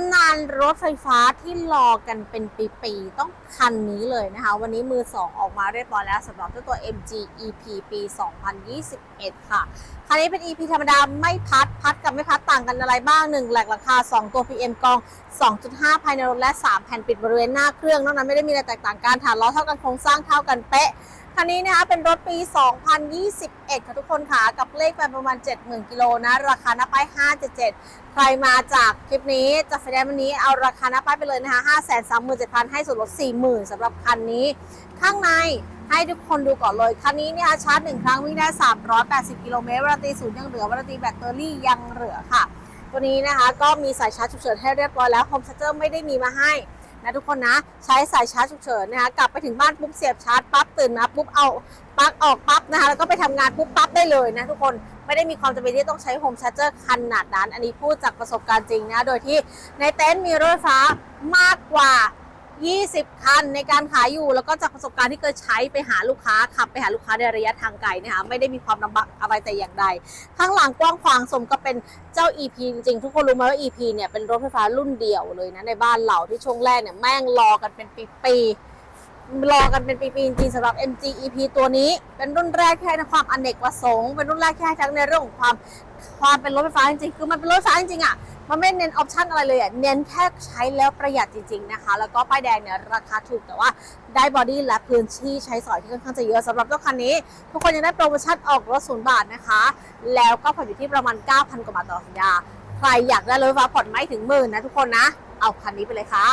ำนานรถไฟฟ้าที่รอกันเป็นปีๆต้องคันนี้เลยนะคะ วันนี้มือ 2 ออกมาเรียบร้อยแล้วสำหรับตัว MG EP ปี 2021 ค่ะ คันนี้เป็น EP ธรรมดาไม่พัดพัดกับไม่พัดต่างกันอะไรบ้าง 1 แหลกราคา 2 ตัว PM กอง 2.5 ภายในรถและ 3 แผ่นปิดบริเวณหน้าเครื่อง นอกนั้นไม่ได้มีอะไรแตกต่างกันฐานล้อเท่ากันโครงสร้างเท่ากันเป๊ะ คันนี้นะคะเป็นรถปี 2021 ค่ะทุกคนค่ะ กับเลขไปประมาณ 70,000 กิโลนะ ราคาหน้าป้าย 577 ใครมาจากคลิปนี้จากไฟแดงวันนี้เอาราคาหน้าป้ายไปเลยนะคะ 537,000 ให้ส่วนลด 40,000สำหรับคันนี้ ข้างในให้ทุกคนดูก่อนเลย คันนี้เนี่ยชาร์จหนึ่งครั้งวิ่งได้ 380 กิโลเมตรวารันตีศูนย์ยังเหลือวารันตีแบตเตอรี่ยังเหลือค่ะ ตัวนี้นะคะก็มีสายชาร์จฉุกเฉินให้เรียบร้อยแล้วโฮมชาร์เจอร์ไม่ได้มีมาให้ นะทุกคนนะ ใช้สายชาร์จฉุกเฉินนะคะกลับไปถึงบ้านปุ๊บเสียบชาร์จปั๊บตื่นมาปุ๊บเอาปลั๊กออกปั๊บนะคะแล้วก็ไปทำงานปุ๊บปั๊บได้เลยนะทุกคนไม่ได้มีความจำเป็นที่ต้องใช้โฮมชาร์เจอร์ขนาดนั้น อันนี้พูดจากประสบการณ์จริงนะโดยที่ในเต็นท์มีรถไฟฟ้ามากกว่า 20 คันในการขายอยู่ แล้วก็จากประสบการณ์ที่เคยใช้ไปหาลูกค้าขับไปหาลูกค้าในระยะทางไกลนะคะไม่ได้มีความลำบากอะไรแต่อย่างใด ข้างหลังกว้างขวางสมกับเป็นเจ้า EP จริงๆ ทุกคนรู้ไหมว่า EP เนี่ยเป็นรถไฟฟ้ารุ่นเดียวเลยนะในบ้านเราที่ช่วงแรกเนี่ยแม่งรอกันเป็นปีๆรอกันเป็นปีๆจริงๆสำหรับ MG EP ตัวนี้ เป็นรุ่นแรกที่ให้ทั้งความอเนกประสงค์เป็นรุ่นแรกที่ให้ทั้งในเรื่องของความความเป็นรถไฟฟ้าจริงๆคือมันเป็นรถไฟฟ้าจริงๆอะ มันไม่เน้นออปชันอะไรเลยอะเน้นแค่ใช้แล้วประหยัดจริง ๆนะคะ แล้วก็ป้ายแดงเนี่ยราคาถูกแต่ว่าได้บอดี้และพื้นที่ใช้สอยที่ค่อนข้างจะเยอะสำหรับเจ้าคันนี้ ทุกคนยังได้โปรโมชั่นออกรถศูนย์บาทนะคะ แล้วก็ผ่อนอยู่ที่ประมาณ 9,000 กว่าบาทต่อสัญญา ใครอยากได้รถไฟฟ้าผ่อนไม่ถึงหมื่นนะทุกคนนะ เอาคันนี้ไปเลยค่ะ